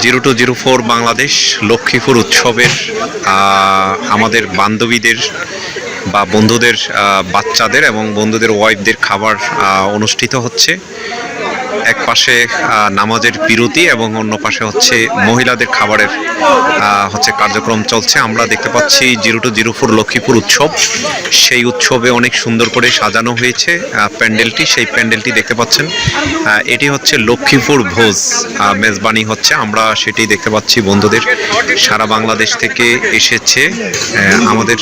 Zero two zero four Bangladesh Lakshmipur উৎসবের আমাদের বান্ধবীদের বা বন্ধুদের বাচ্চাদের এবং বন্ধুদের ওয়াইফদের খাবার অনুষ্ঠিত হচ্ছে। এক পাশে নামাজের বিরতি এবং অন্য পাশে হচ্ছে মহিলাদের খাবারের হচ্ছে কার্যক্রম চলছে। আমরা দেখতে পাচ্ছি zero two zero four Lakshmipur উৎসব। সেই উৎসবে অনেক সুন্দর করে সাজানো হয়েছে প্যান্ডেলটি। সেই প্যান্ডেলটি দেখতে পাচ্ছেন এটি হচ্ছে লক্ষ্মীপুর ভোজ মেজবানি হচ্ছে। আমরা সেটি দেখতে পাচ্ছি বন্ধুদের। সারা বাংলাদেশ থেকে এসেছে আমাদের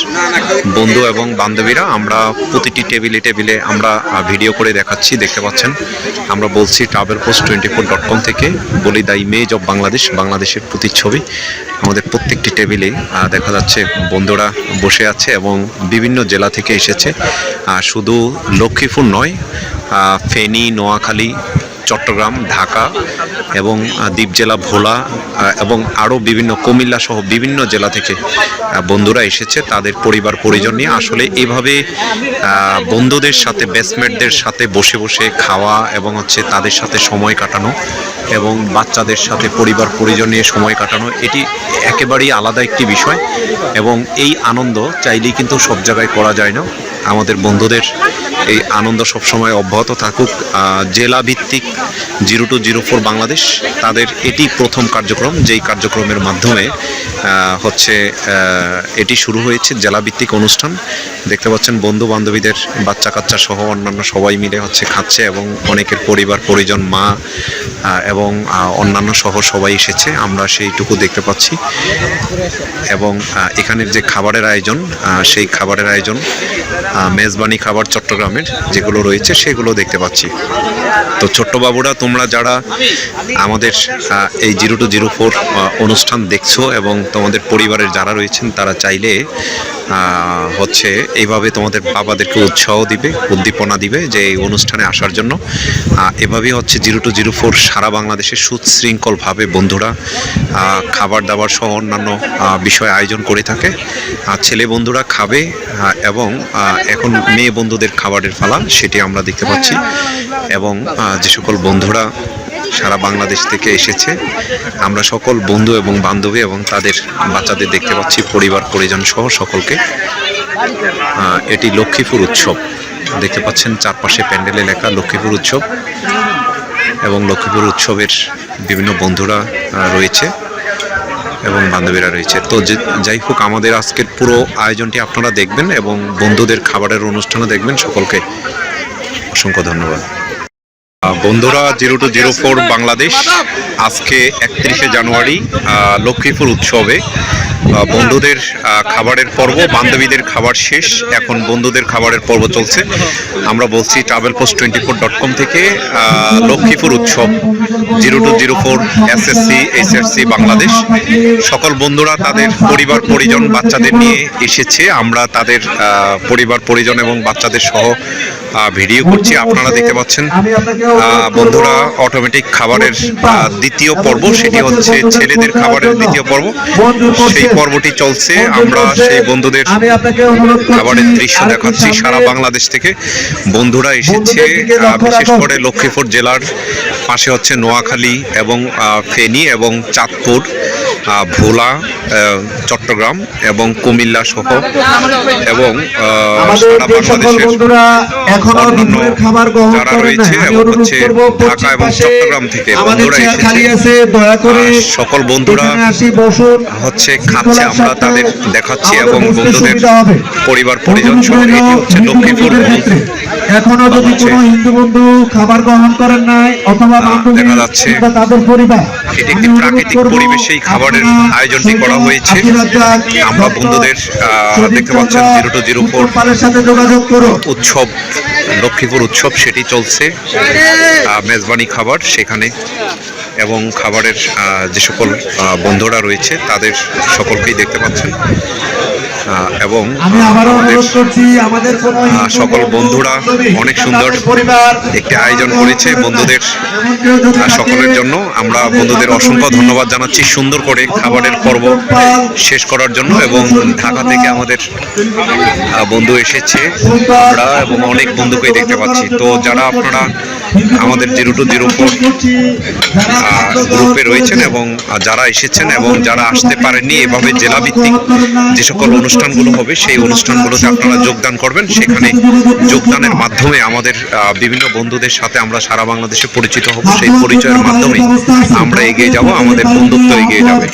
বন্ধু এবং বান্ধবীরা। আমরা প্রতিটি টেবিলে টেবিলে আমরা ভিডিও করে দেখাচ্ছি, দেখতে পাচ্ছেন। আমরা বলছি travel post twenty four dot com থেকে বলি দ্য ইমেজ অফ বাংলাদেশ, বাংলাদেশের প্রতিচ্ছবি। আমাদের প্রত্যেকটি টেবিলে দেখা যাচ্ছে বন্ধুরা বসে আছে এবং বিভিন্ন জেলা থেকে এসেছে। শুধু লক্ষ্মীপুর নয় ফেনী, নোয়াখালী চট্টগ্রাম, ঢাকা এবং দ্বীপ জেলা ভোলা এবং আরও বিভিন্ন কুমিল্লা সহ বিভিন্ন জেলা থেকে বন্ধুরা এসেছে তাদের পরিবার পরিজন নিয়ে। আসলে এভাবে বন্ধুদের সাথে বেসমেটদের সাথে বসে বসে খাওয়া এবং হচ্ছে তাদের সাথে সময় কাটানো এবং বাচ্চাদের সাথে পরিবার পরিজন নিয়ে সময় কাটানো, এটি একেবারেই আলাদা একটি বিষয় এবং এই আনন্দ চাইলেই কিন্তু সব জায়গায় করা যায় না। আমাদের বন্ধুদের এই আনন্দ সবসময় অব্যাহত থাকুক। জেলা ভিত্তিক zero two zero four Bangladesh, তাদের এটি প্রথম কার্যক্রম, যেই কার্যক্রমের মাধ্যমে হচ্ছে এটি শুরু হয়েছে জেলা ভিত্তিক অনুষ্ঠান। দেখতে পাচ্ছেন বন্ধু বান্ধবীদের বাচ্চা কাচ্চা সহ অন্যান্য সবাই মিলে হচ্ছে খাচ্ছে এবং অনেকের পরিবার, পরিজন, মা এবং অন্যান্য সহ সবাই এসেছে। আমরা সেইটুকু দেখতে পাচ্ছি। এবং এখানের যে খাবারের আয়োজন সেই খাবারের আয়োজন মেজবানি খাবার চট্টগ্রামের যেগুলো রয়েছে সেগুলো দেখতে পাচ্ছি। তো ছোট্ট বাবুরা তোমরা যারা আমাদের এই জিরো টু জিরো ফোর অনুষ্ঠান দেখছ এবং তোমাদের পরিবারের যারা রয়েছেন, তারা চাইলে হচ্ছে এইভাবে তোমাদের বাবাদেরকে উৎসাহ দিবে, উদ্দীপনা দিবে যে এই অনুষ্ঠানে আসার জন্য। এভাবেই হচ্ছে জিরো টু জিরো ফোর সারা বাংলাদেশে সুশৃঙ্খলভাবে বন্ধুরা খাবার দাবার সহ অন্যান্য বিষয় আয়োজন করে থাকে। ছেলে বন্ধুরা খাবে এবং এখন মেয়ে বন্ধুদের খাবারের ফালা, সেটি আমরা দেখতে পাচ্ছি। এবং যে সকল বন্ধুরা সারা বাংলাদেশ থেকে এসেছে। আমরা সকল বন্ধু এবং বান্ধবী এবং তাদের বাচ্চাদের দেখতে পাচ্ছি, পরিবার, পরিজন সহ সকলকে। এটি লক্ষ্মীপুর উৎসব। দেখতে পাচ্ছেন চারপাশে প্যান্ডেলে লেখা লক্ষ্মীপুর উৎসব এবং লক্ষ্মীপুর উৎসবের বিভিন্ন বন্ধুরা রয়েছে এবং বান্ধবীরা রয়েছে। তো যাই হোক, আমাদের আজকের পুরো আয়োজনটি আপনারা দেখবেন এবং বন্ধুদের খাবারের অনুষ্ঠানও দেখবেন। সকলকে অসংখ্য ধন্যবাদ। বন্ধুরা zero two zero four Bangladesh আজকে একত্রিশে জানুয়ারি লক্ষ্মীপুর উৎসবে। বন্ধুদের খাবারের পর্ব, বান্ধবীদের খাবার শেষ। এখন বন্ধুদের খাবারের পর্ব চলছে। আমরা বলছি travel post twenty four dot com থেকে লক্ষ্মীপুর উৎসব zero two zero four SSC HSC Bangladesh. সকল বন্ধুরা তাদের পরিবার, পরিজন, বাচ্চাদের নিয়ে এসেছে। আমরা তাদের পরিবার, পরিজন এবং বাচ্চাদের সহ ভিডিও করছি। আপনারা দেখতে পাচ্ছেন বন্ধুরা অটোমেটিক খাবারের দ্বিতীয় পর্ব। সেটি হচ্ছে ছেলেদের খাবারের দ্বিতীয় পর্ব। সেই পর্বটি চলছে। আমরা সেই বন্ধুদের খাবারের দৃশ্য দেখাচ্ছি। সারা বাংলাদেশ থেকে বন্ধুরা এসেছে। বিশেষ করে লক্ষ্মীপুর জেলার পাশে হচ্ছে নোয়াখালী এবং আহ, ফেনী এবং চাঁদপুর। ভোলা চট্টগ্রাম এবং কুমিল্লা সহ এবং সারা সকল বাংলাদেশের বন্ধুরা এখনও অন্যান্য দুপুরের খাবার গ্রহণ যারা রয়েছে এবং হচ্ছে ঢাকা এবং চট্টগ্রাম থেকে বন্ধুরা এসেছে। খালি আছে দয়া করে আহ, সকল বন্ধুরা এখানে আসি বসুন। হচ্ছে খাচ্ছে আমরা তাদের দেখাচ্ছি এবং বন্ধুদের পরিবার পরিজন সহ এটি হচ্ছে লক্ষ্মীপুর এখনও যদি কোনো হিন্দু বন্ধু খাবার গ্রহণ করেন নাই অথবা দেখা যাচ্ছে তাদের পরিবার এটি একটি প্রাকৃতিক পরিবেশেই খাবারের আপনারা আয়োজনটি করা হয়েছে। আমরা বন্ধুদের, দেখতে পাচ্ছেন চন্দ্র 0204 উত্তর পালের সাথে যোগাযোগ করুন। উৎসব লক্ষ্মীপুর উৎসব সেটি চলছে মেজবানি খাবার সেখানে। এবং খাবারের যে সকল বন্ধুরা রয়েছে তাদের সকলকেই দেখতে পাচ্ছেন। এবং আমাদের সকল বন্ধুরা অনেক সুন্দর একটি আয়োজন করেছে বন্ধুদের সকলের জন্য। আমরা বন্ধুদের অসংখ্য ধন্যবাদ জানাচ্ছি সুন্দর করে খাবারের পর্ব শেষ করার জন্য এবং ঢাকা থেকে আমাদের বন্ধু এসেছে। আমরা এবং অনেক বন্ধুকেই দেখতে পাচ্ছি। তো যারা আপনারা আমাদের জিরো টু জিরো ফোর গ্রুপে রয়েছেন এবং যারা এসেছেন এবং যারা আসতে পারেননি এভাবে জেলাভিত্তিক যে সকল অনুষ্ঠানগুলো হবে, সেই অনুষ্ঠানগুলোতে আপনারা যোগদান করবেন। সেখানে যোগদানের মাধ্যমে আমাদের বিভিন্ন বন্ধুদের সাথে আমরা সারা বাংলাদেশে পরিচিত হব। সেই পরিচয়ের মাধ্যমে আমরা এগিয়ে যাব, আমাদের বন্ধুত্ব এগিয়ে যাবে।